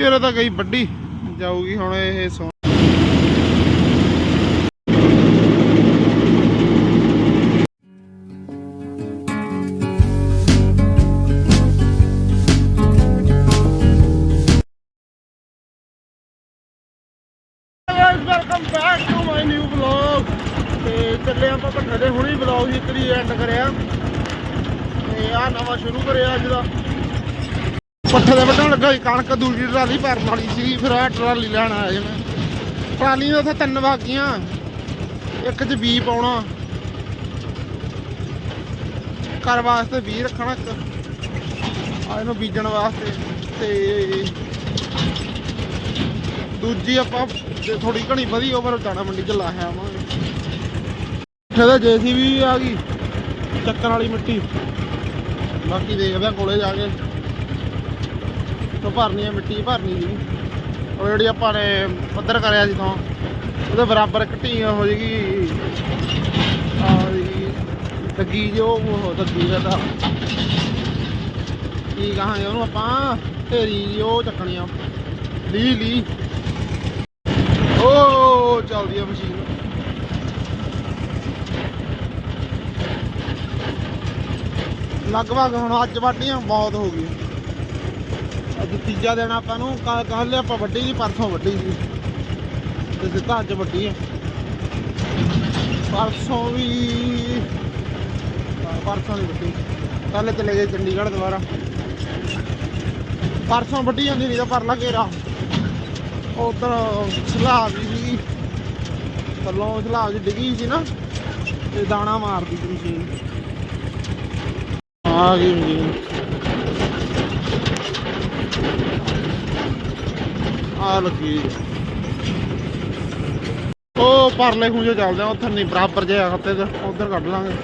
ਤੇਰੇ ਤਾਂ ਗਈ ਵੱਡੀ ਜਾਊਗੀ ਹੁਣ ਇਹ so welcome back to my new vlog ਤੇ ਚੱਲੇ ਆਪਾਂ ਭੱਠੇ ਦੇ ਹੁਣੀ ਵਲੌਗ ਦੀ ਕਰੀ ਐਂਡ ਕਰਿਆ। ਤੇ ਆ ਨਵਾਂ ਸ਼ੁਰੂ ਕਰਿਆ ਅੱਜ ਦਾ। ਪੱਠੇ ਦੇ ਵੱਢਣ ਲੱਗਾ ਸੀ, ਕਣਕ ਦੂਜੀ ਟਰਾਲੀ ਭਰਨ ਵਾਲੀ ਸੀ, ਫਿਰ ਆ ਟਰਾਲੀ ਲੈਣ ਆਇਆ ਮੈਂ ਟਰਾਲੀ ਦੇ ਉੱਥੇ ਤਿੰਨ ਵਾਗੀਆਂ ਇੱਕ 'ਚ ਬੀ ਪਾਉਣਾ। ਘਰ ਵਾਸਤੇ ਬੀ ਰੱਖਣਾ ਆ ਇਹਨੂੰ ਬੀਜਣ ਵਾਸਤੇ ਤੇ ਦੂਜੀ ਆਪਾਂ ਥੋੜੀ ਘਣੀ ਵਧੀ, ਉਹ ਓਵਰ ਦਾਣਾ ਮੰਡੀ ਚ ਲਾਇਆ ਆਵਾਂਗੇ। ਇਹਦਾ ਜੇਸੀਬੀ ਵੀ ਆ ਗਈ, ਚੱਕਣ ਵਾਲੀ ਮਿੱਟੀ। ਬਾਕੀ ਦੇਖਦੇ ਆ, ਕੋਲੇ ਜਾ ਕੇ। ਤੋਂ ਭਰਨੀ ਆ ਮਿੱਟੀ ਭਰਨੀ ਸੀ ਉਹ ਜਿਹੜੀ ਆਪਾਂ ਨੇ ਪੱਧਰ ਕਰਿਆ ਸੀ ਤੋਂ ਉਹਦੇ ਬਰਾਬਰ ਘਟੀ ਹੋ ਜੇਗੀ ਲੱਗੀ ਜੋ ਉਹ ਲੱਗੀ ਦਾ ਕੀ ਕਹਾਂਗੇ ਉਹਨੂੰ ਆਪਾਂ? ਢੇਰੀ ਉਹ ਚੱਕਣੀ ਆ। ਲੀ ਲੀ। ਓ, ਚੱਲਦੀ ਆ ਮਸ਼ੀਨ। ਲਗਭਗ ਹੁਣ ਅੱਜ ਵਾਢੀਆਂ ਬਹੁਤ ਹੋ ਗਈਆਂ ਅੱਜ ਤੀਜਾ ਆਪਾਂ ਨੂੰ ਕੱਲ ਆਪਾਂ ਵੱਡੀ ਸੀ ਪਰਸੋਂ ਵੱਡੀ ਸੀ ਤੇ ਸਿੱਧਾ ਅੱਜ ਵੱਡੀ ਆ। ਪਰਸੋਂ ਵੀ ਪਰਸੋਂ ਦੀ ਵੱਡੀ। ਕੱਲ ਚਲੇ ਗਏ ਚੰਡੀਗੜ੍ਹ ਦੁਬਾਰਾ। ਪਰਸੋਂ ਵੱਡੀ ਜਾਂਦੀ ਨਹੀਂ ਤਾਂ ਪਰ ਲਾ ਘੇਰਾ। ਉਧਰ ਸਲਾਬ ਵੀ ਸੀ। ਥੱਲੋਂ ਸਲਾਬ ਚ ਡਿੱਗੀ ਸੀ ਨਾ, ਤੇ ਦਾਣਾ ਮਾਰਦੀ ਸੀ। ਮਸ਼ੀਨ ਆ ਗਈ ਮਸ਼ੀਨ ਆ ਲੱਗੀ ਉਹ ਪਰਲੇ ਖੂਜੋ ਚੱਲਦੇ ਆ ਉੱਥੇ ਨਹੀਂ ਬਰਾਬਰ ਜੇ ਹੱਤੇ ਤੇ ਉਧਰ ਕੱਢ ਲਾਂਗੇ।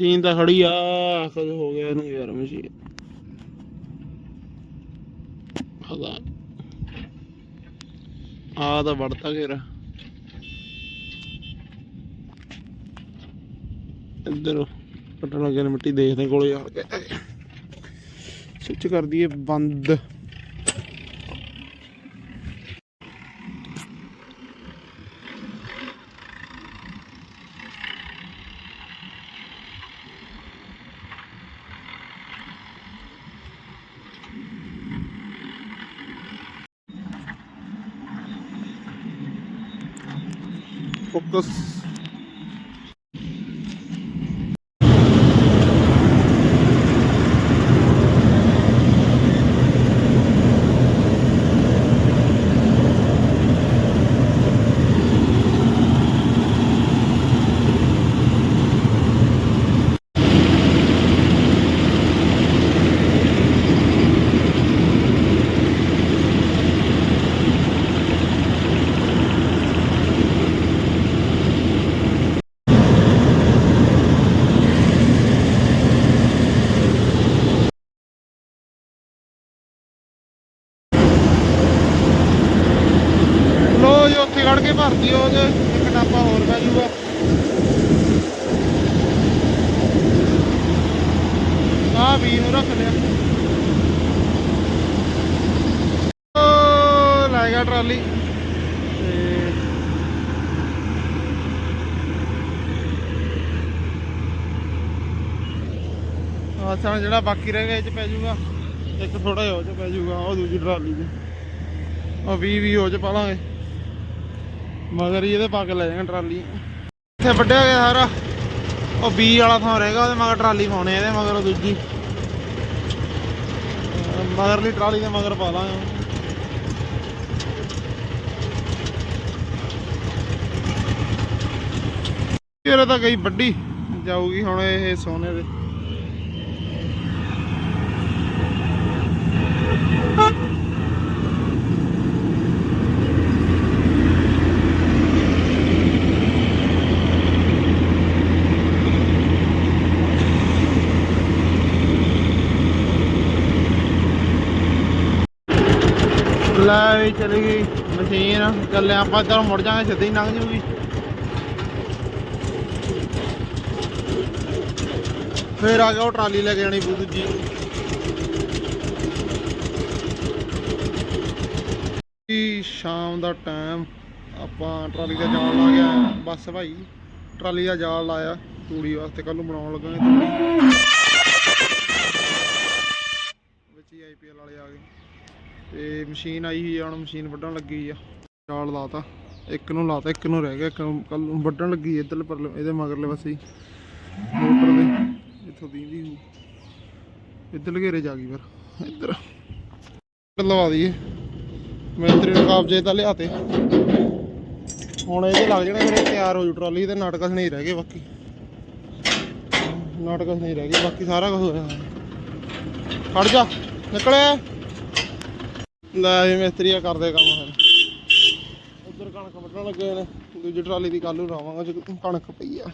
ਮਸ਼ੀਨ ਤਾਂ ਖੜੀ ਆ, ਕਦ ਹੋ ਗਿਆ ਇਹਨੂੰ ਯਾਰ ਮਸ਼ੀਨ ਹਗਾ ਆ ਤਾਂ ਵੜਤਾ ਘੇਰਾ। ਇੱਧਰ ਪਟਣ ਲੱਗੇ ਨੇ ਮਿੱਟੀ ਦੇਖਦੇ ਕੋਲੇ ਆ ਕੇ। ਸਵਿਚ ਕਰ ਦਈਏ ਬੰਦ। ਫੋਕਸ ਲੋ ਜੀ ਕੇ ਭਰਤੀ ਉਹ ਤੇ ਇੱਕ ਟਾਪਾ ਹੋਰ ਪੈ ਜੂਗਾ। ਆ ਵੀ ਨੂੰ ਰੱਖ ਲਿਆ। ਓ ਲੈ ਗਿਆ ਟਰਾਲੀ। ਤੇ ਆਸਾਂ ਜਿਹੜਾ ਬਾਕੀ ਰਹਿ ਗਿਆ, ਇਹ ਚ ਪੈ ਜੂਗਾ। ਇੱਕ ਥੋੜਾ ਜਿਹਾ ਉਹ ਚ ਪੈ ਜੂਗਾ, ਉਹ ਦੂਜੀ ਟਰਾਲੀ 'ਚ। ਉਹ 20 20 ਹੋ ਚ ਪਾ ਲਾਂਗੇ। ਮਗਰ ਹੀ ਇਹਦੇ ਪਾ ਕੇ ਲੈ ਜਾਵਾਂਗੇ ਟਰਾਲੀ। ਇੱਥੇ ਵੱਢਿਆ ਗਿਆ ਸਾਰਾ। ਉਹ 20 ਵਾਲਾ ਥਾਂ ਰਹੇਗਾ ਉਹਦੇ ਮਗਰ ਟਰਾਲੀ ਪਾਉਣੇ ਇਹਦੇ ਮਗਰ ਦੂਜੀ। ਮਗਰਲੀ ਟਰਾਲੀ ਦੇ ਮਗਰ ਪਾ ਲਾਂਗੇ ਇਹਰੇ ਤਾਂ ਗਈ ਵੱਡੀ ਜਾਊਗੀ ਹੁਣ ਇਹ ਸੋਨੇ ਦੇ। ਲੈ ਵੀ ਚਲੀ ਗਈ ਮਸ਼ੀਨ। ਚੱਲੇ ਆਪਾਂ ਇੱਧਰ ਮੁੜ ਜਾਾਂਗੇ ਸਿੱਧੀ ਲੰਘ ਜੂਗੀ। ਫੇਰ ਆ ਗਿਆ ਉਹ ਟਰਾਲੀ ਲੈ ਕੇ ਜਾਣੀ ਬੂ ਦੂਜੀ। ਜੀ, ਸ਼ਾਮ ਦਾ ਟਾਈਮ ਆਪਾਂ ਟਰਾਲੀ ਦਾ ਜਾਲ ਲਾ ਗਿਆ ਬੱਸ ਭਾਈ, ਟਰਾਲੀ ਦਾ ਜਾਲ ਲਾਇਆ। ਤੂੜੀ ਵਾਸਤੇ ਕੱਲ ਨੂੰ ਬਣਾਉਣ ਲੱਗਾਂਗੇ ਤੂੜੀ। ਵਿੱਚ ਹੀ ਆਈਪੀਐਲ ਵਾਲੇ ਆ ਗਏ। ਤੇ ਮਸ਼ੀਨ ਆਈ ਹੋਈ ਆ ਹੁਣ ਮਸ਼ੀਨ ਵੱਢਣ ਲੱਗੀ ਆ। ਜਾਲ ਲਾਤਾ। ਇੱਕ ਨੂੰ ਲਾਤਾ, ਇੱਕ ਨੂੰ ਰਹਿ ਗਿਆ ਕੱਲ ਨੂੰ ਵੱਢਣ ਲੱਗੀ ਇੱਧਰ ਪਰ ਇਹਦੇ ਮਗਰਲੇ ਪਾਸੇ। ਮੋਟਰ ਦੇ, ਇੱਥੋਂ ਦੀਂਦੀ ਹੂ ਇੱਧਰ ਘੇਰੇ ਜਾ ਗਈ ਫਿਰ, ਇੱਧਰ। ਲਵਾ ਦਈਏ। ਮਿਸਤਰੀ ਨੂੰ ਕਾਬਜੇ ਤਾਂ ਲਿਆਤੇ ਹੁਣ ਇਹਦੇ ਲੱਗ ਜਾਣੇ ਫਿਰ ਤਿਆਰ ਹੋ ਜੂ ਟਰਾਲੀ ਤੇ ਨਾਟਕਸ ਨਹੀਂ ਰਹਿ ਗਏ ਬਾਕੀ। ਨਾਟਕਸ ਨਹੀਂ ਰਹਿ ਗਏ, ਬਾਕੀ ਸਾਰਾ ਕੁਝ ਹੋਇਆ। ਖੜ ਜਾ, ਨਿਕਲਿਆ। ਲੈ ਜੀ ਮਿਸਤਰੀ ਆ, ਕਰਦੇ ਕੰਮ ਫਿਰ। ਉਧਰ ਕਣਕ ਵੱਢਣ ਲੱਗੇ ਨੇ। ਦੂਜੀ ਟਰਾਲੀ ਦੀ ਕੱਲ ਨੂੰ ਜੇ ਕਣਕ ਪਈ ਆ।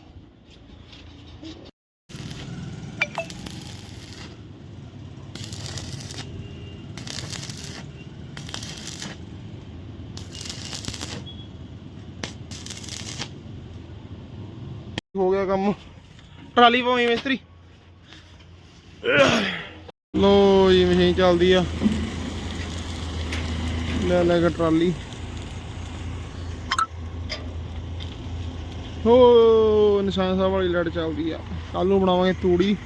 ਹੋ ਗਿਆ ਕੰਮ। ਟਰਾਲੀ ਪਾਉਣੀ ਮਿਸਤਰੀ। ਲੋ ਜੀ, ਮਸ਼ੀਨ ਚੱਲਦੀ ਆ। ਲੈ ਲੈ ਕੇ ਟਰਾਲੀ। ਹੋ, ਨਿਸ਼ਾਨ ਸਾਹਿਬ ਵਾਲੀ ਲੜ ਚੱਲਦੀ ਆ। ਕੱਲ ਨੂੰ ਬਣਾਵਾਂਗੇ ਤੂੜੀ।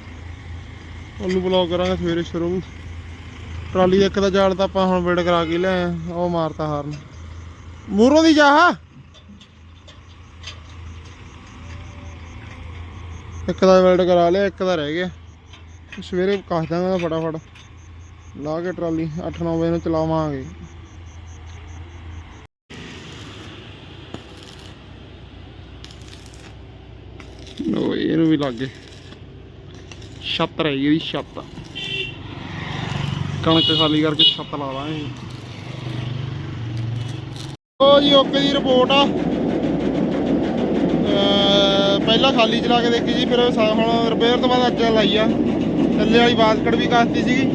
ਉਹਨੂੰ ਬਲੌਕ ਕਰਾਂਗੇ, ਸਵੇਰੇ ਸ਼ੁਰੂ। ਟਰਾਲੀ ਇੱਕ ਦਾ ਜਾਲ ਤਾਂ ਆਪਾਂ ਹੁਣ ਵੇੜ ਕਰਾ ਕੇ ਲਿਆਏ ਆ, ਉਹ ਮਾਰਤਾ ਹਾਰਨ। ਮੂਰੋਂ ਦੀ ਜਾਹ। ਇੱਕ ਦਾ ਵੈਲਡ ਕਰਾ ਲਿਆ, ਇੱਕ ਦਾ ਰਹਿ ਗਿਆ। ਸਵੇਰੇ ਕੱਸ ਦਾਂਗਾ ਫਟਾਫਟ। ਲਾ ਕੇ ਟਰਾਲੀ 8-9 ਵਜੇ ਨੂੰ ਚਲਾਵਾਂਗੇ। ਲੋ ਇਹਨੂੰ ਵੀ ਲੱਗ। ਛੱਤ ਰਹੀ ਇਹਦੀ, ਛੱਤ। ਕਣਕ ਖਾਲੀ ਕਰਕੇ ਛੱਤ ਲਾ ਦਾਂਗੇ ਉਹ ਜੀ, ਓਕੇ ਦੀ ਰਿਪੋਰਟ ਆ। ਪਹਿਲਾਂ ਖਾਲੀ ਚਲਾ ਕੇ ਦੇਖੀ ਜੀ, ਫਿਰ ਹੁਣ ਰਿਪੇਅਰ ਤੋਂ ਬਾਅਦ ਅੱਜ ਲਾਈ ਆ। ਥੱਲੇ ਵਾਲੀ ਬਾਸਕਟ ਵੀ ਕਰਤੀ ਸੀਗੀ।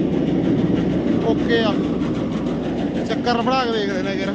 ਓਕੇ ਆ। ਚੱਕਰ ਬਣਾ ਕੇ ਦੇਖਦੇ ਨੇ ਕਿਰ